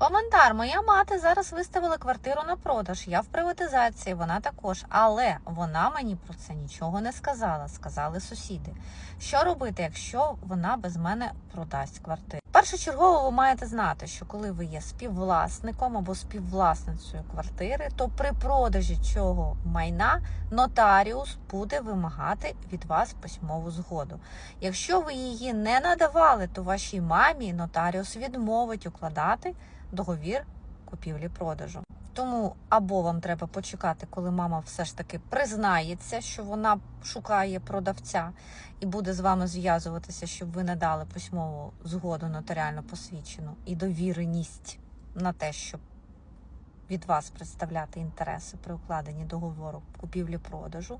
Коментар. Моя мати зараз виставила квартиру на продаж. Я в приватизації, вона також. Але вона мені про це нічого не сказала. Сказали сусіди. Що робити, якщо вона без мене продасть квартиру? Першочергово ви маєте знати, що коли ви є співвласником або співвласницею квартири, то при продажі цього майна нотаріус буде вимагати від вас письмову згоду. Якщо ви її не надавали, то вашій мамі нотаріус відмовить укладати договір купівлі-продажу. Тому або вам треба почекати, коли мама все ж таки признається, що вона шукає продавця і буде з вами зв'язуватися, щоб ви надали письмову згоду нотаріально посвідчену і довіреність на те, щоб від вас представляти інтереси при укладенні договору купівлі-продажу.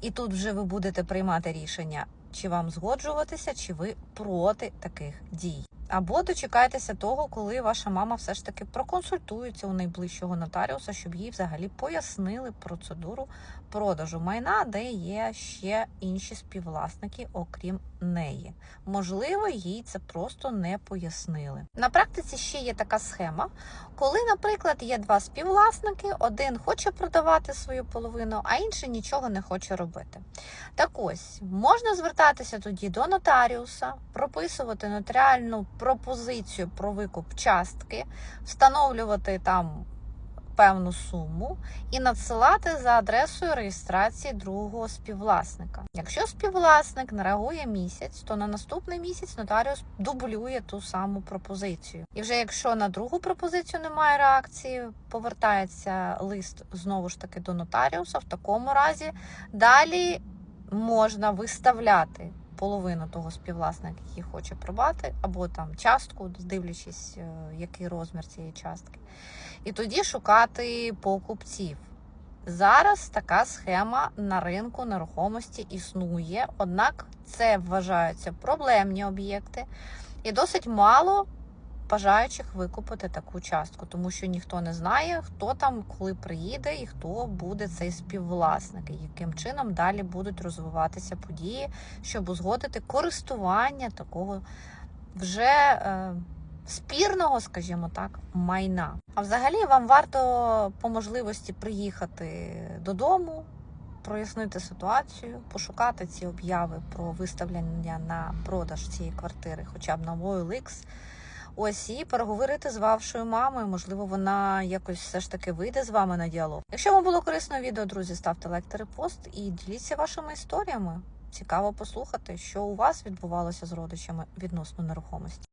І тут вже ви будете приймати рішення, чи вам згоджуватися, чи ви проти таких дій. Або дочекайтеся того, коли ваша мама все ж таки проконсультується у найближчого нотаріуса, щоб їй взагалі пояснили процедуру продажу майна, де є ще інші співвласники, окрім неї. Можливо, їй це просто не пояснили. На практиці ще є така схема, коли, наприклад, є два співвласники, один хоче продавати свою половину, а інший нічого не хоче робити. Так ось можна звертатися тоді до нотаріуса, прописувати нотаріальну пропозицію про викуп частки, встановлювати там певну суму і надсилати за адресою реєстрації другого співвласника. Якщо співвласник не реагує місяць, то на наступний місяць нотаріус дублює ту саму пропозицію. І вже якщо на другу пропозицію немає реакції, повертається лист знову ж таки до нотаріуса. В такому разі далі можна виставляти половину того співвласника, який хоче придбати, або там частку, дивлячись, е, який розмір цієї частки. І тоді шукати покупців. Зараз така схема на ринку нерухомості існує, однак це вважаються проблемні об'єкти, і досить мало бажаючих викупити таку частку, тому що ніхто не знає, хто там коли приїде і хто буде цей співвласник, і яким чином далі будуть розвиватися події, щоб узгодити користування такого вже е, спірного, скажімо так, майна. А взагалі вам варто по можливості приїхати додому. Прояснити ситуацію, пошукати ці обяви про виставлення на продаж цієї квартири, хоча б на OLX, Ось і переговорити з вашою мамою. Можливо, вона якось все ж таки вийде з вами на діалог. Якщо вам було корисно відео, друзі, ставте лайк та репост і діліться вашими історіями. Цікаво послухати, що у вас відбувалося з родичами відносно нерухомості.